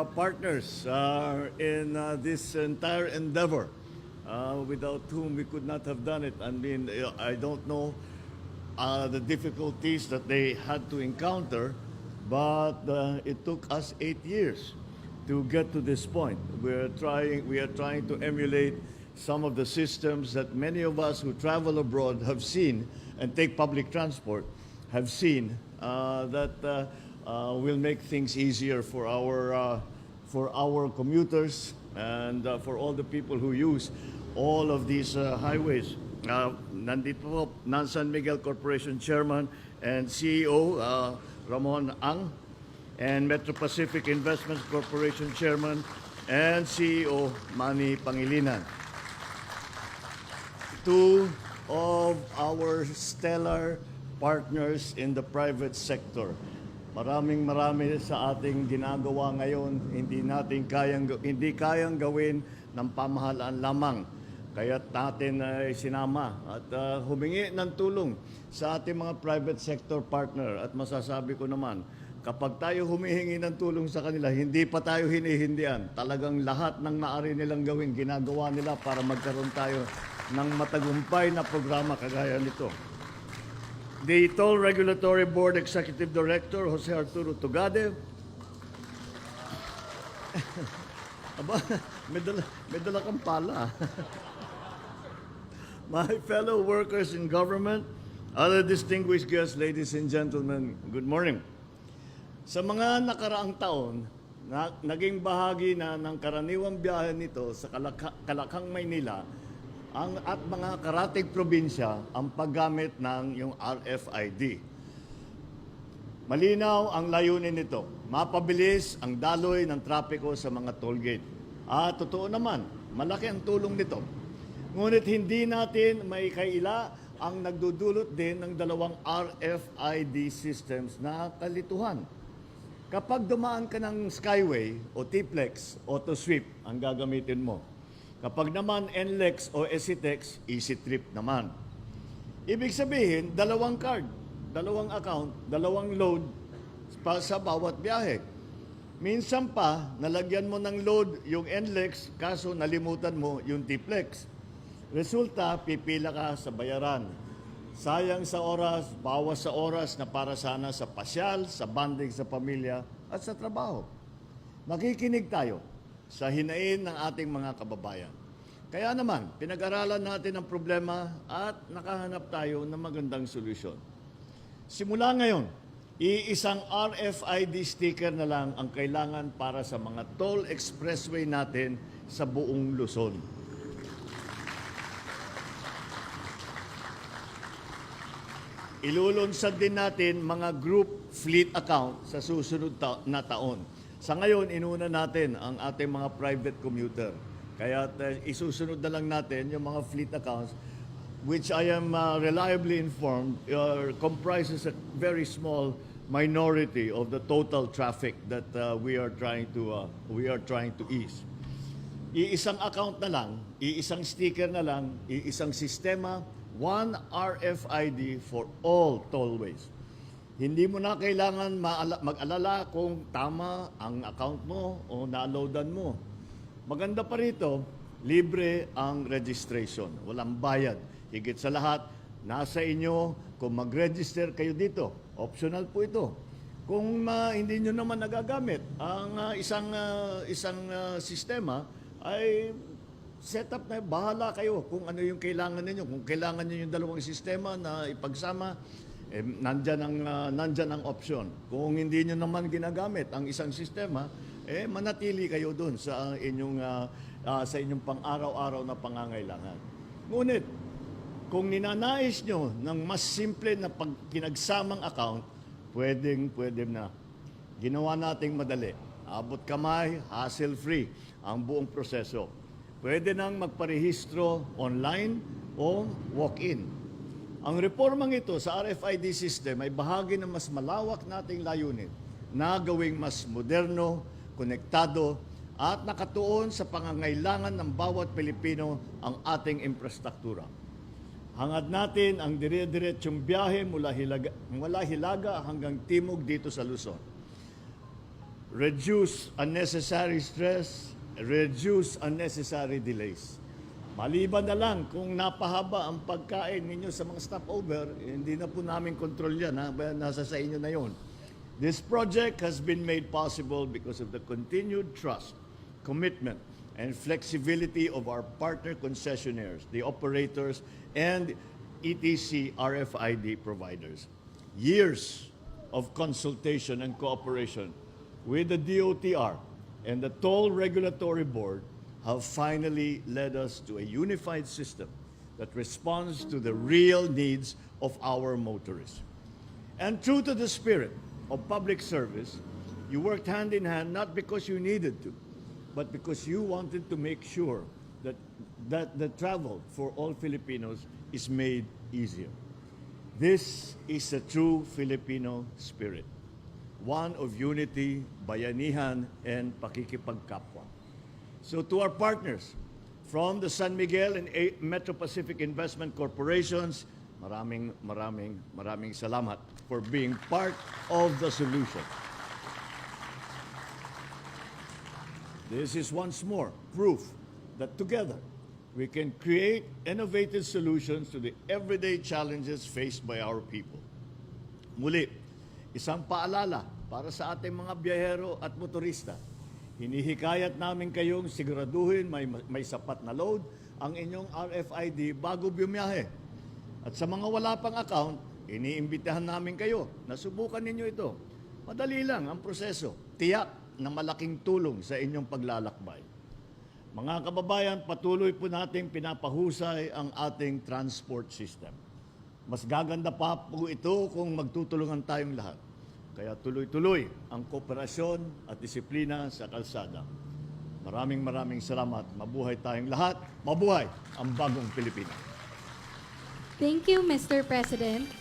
uh, partners uh, in uh, this entire endeavor, uh, without whom we could not have done it. I mean, I don't know uh, the difficulties that they had to encounter, but uh, it took us eight years to get to this point. We're trying, we are trying to emulate some of the systems that many of us who travel abroad have seen and take public transport have seen uh, that uh, uh, will make things easier for our, uh, for our commuters and uh, for all the people who use all of these uh, highways. Uh, nandito po, ng San Miguel Corporation Chairman and CEO uh, Ramon Ang and Metro Pacific Investments Corporation Chairman and CEO Manny Pangilinan. Two of our stellar partners in the private sector. Maraming marami sa ating ginagawa ngayon, hindi natin kayang hindi kayang gawin ng pamahalaan lamang. Kaya natin ay sinama at uh, humingi ng tulong sa ating mga private sector partner at masasabi ko naman, kapag tayo humihingi ng tulong sa kanila, hindi pa tayo hinihindian. Talagang lahat ng maaari nilang gawin, ginagawa nila para magkaroon tayo ng matagumpay na programa kagaya nito. The Toll Regulatory Board Executive Director, Jose Arturo Tugade. Aba, may dala, may dala kang pala. My fellow workers in government, other distinguished guests, ladies and gentlemen, good morning. Sa mga nakaraang taon, na, naging bahagi na ng karaniwang biyahe nito sa Kalaka, Kalakang, Maynila ang, at mga karatig probinsya ang paggamit ng yung RFID. Malinaw ang layunin nito. Mapabilis ang daloy ng trapiko sa mga toll gate. At totoo naman, malaki ang tulong nito. Ngunit hindi natin may kaila ang nagdudulot din ng dalawang RFID systems na kalituhan. Kapag dumaan ka ng Skyway o T-Plex, AutoSweep ang gagamitin mo. Kapag naman NLEX o EasyTex, EasyTrip naman. Ibig sabihin, dalawang card, dalawang account, dalawang load pa sa bawat biyahe. Minsan pa, nalagyan mo ng load yung NLEX, kaso nalimutan mo yung T-Plex. Resulta, pipila ka sa bayaran. Sayang sa oras, bawas sa oras na para sana sa pasyal, sa banding sa pamilya, at sa trabaho. Makikinig tayo sa hinain ng ating mga kababayan. Kaya naman, pinag-aralan natin ang problema at nakahanap tayo ng magandang solusyon. Simula ngayon, iisang RFID sticker na lang ang kailangan para sa mga toll expressway natin sa buong Luzon. Ilulunsad din natin mga group fleet account sa susunod na taon. Sa ngayon, inuna natin ang ating mga private commuter. Kaya uh, isusunod na lang natin yung mga fleet accounts which I am uh, reliably informed uh, comprises a very small minority of the total traffic that uh, we are trying to uh, we are trying to ease. Iisang account na lang, iisang sticker na lang, iisang sistema, one RFID for all tollways. Hindi mo na kailangan mag-alala kung tama ang account mo o na-loadan mo. Maganda pa rito, libre ang registration. Walang bayad. Higit sa lahat, nasa inyo kung mag-register kayo dito. Optional po ito. Kung ah, hindi nyo naman nagagamit ang ah, isang ah, isang ah, sistema, ay set up na bahala kayo kung ano yung kailangan ninyo. Kung kailangan niyo yung dalawang sistema na ipagsama, eh, nandyan, ang, ah, nandyan ang option. Kung hindi nyo naman ginagamit ang isang sistema, eh, manatili kayo dun sa inyong, ah, ah, sa inyong pang-araw-araw na pangangailangan. Ngunit, kung ninanais nyo ng mas simple na pag pinagsamang account, pwedeng, pwede na. Ginawa nating madali. Abot kamay, hassle-free ang buong proseso. Pwede nang magparehistro online o walk-in. Ang reformang ito sa RFID system ay bahagi ng mas malawak nating layunin na gawing mas moderno, konektado, at nakatuon sa pangangailangan ng bawat Pilipino ang ating infrastruktura. Hangad natin ang dire-diretsyong biyahe mula Hilaga, mula Hilaga hanggang Timog dito sa Luzon. reduce unnecessary stress, reduce unnecessary delays. Maliban na lang kung napahaba ang pagkain ninyo sa mga stopover, eh, hindi na po namin control yan. Ha? Nasa sa inyo na yon. This project has been made possible because of the continued trust, commitment, and flexibility of our partner concessionaires, the operators, and ETC RFID providers. Years of consultation and cooperation with the DOTR and the Toll Regulatory Board have finally led us to a unified system that responds to the real needs of our motorists. And true to the spirit of public service, you worked hand in hand not because you needed to, but because you wanted to make sure that, that the travel for all Filipinos is made easier. This is a true Filipino spirit, one of unity, bayanihan, and pakikipagkapwa. So to our partners from the San Miguel and Metro Pacific Investment Corporations, maraming maraming maraming salamat for being part of the solution. This is once more proof that together we can create innovative solutions to the everyday challenges faced by our people. Muli, isang paalala para sa ating mga biyahero at motorista. Hinihikayat namin kayong siguraduhin may, may sapat na load ang inyong RFID bago bumiyahe. At sa mga wala pang account, iniimbitahan namin kayo na subukan ninyo ito. Madali lang ang proseso. Tiyak na malaking tulong sa inyong paglalakbay. Mga kababayan, patuloy po nating pinapahusay ang ating transport system. Mas gaganda pa po ito kung magtutulungan tayong lahat. Kaya tuloy-tuloy ang kooperasyon at disiplina sa kalsada. Maraming maraming salamat. Mabuhay tayong lahat. Mabuhay ang bagong Pilipinas. Thank you, Mr. President.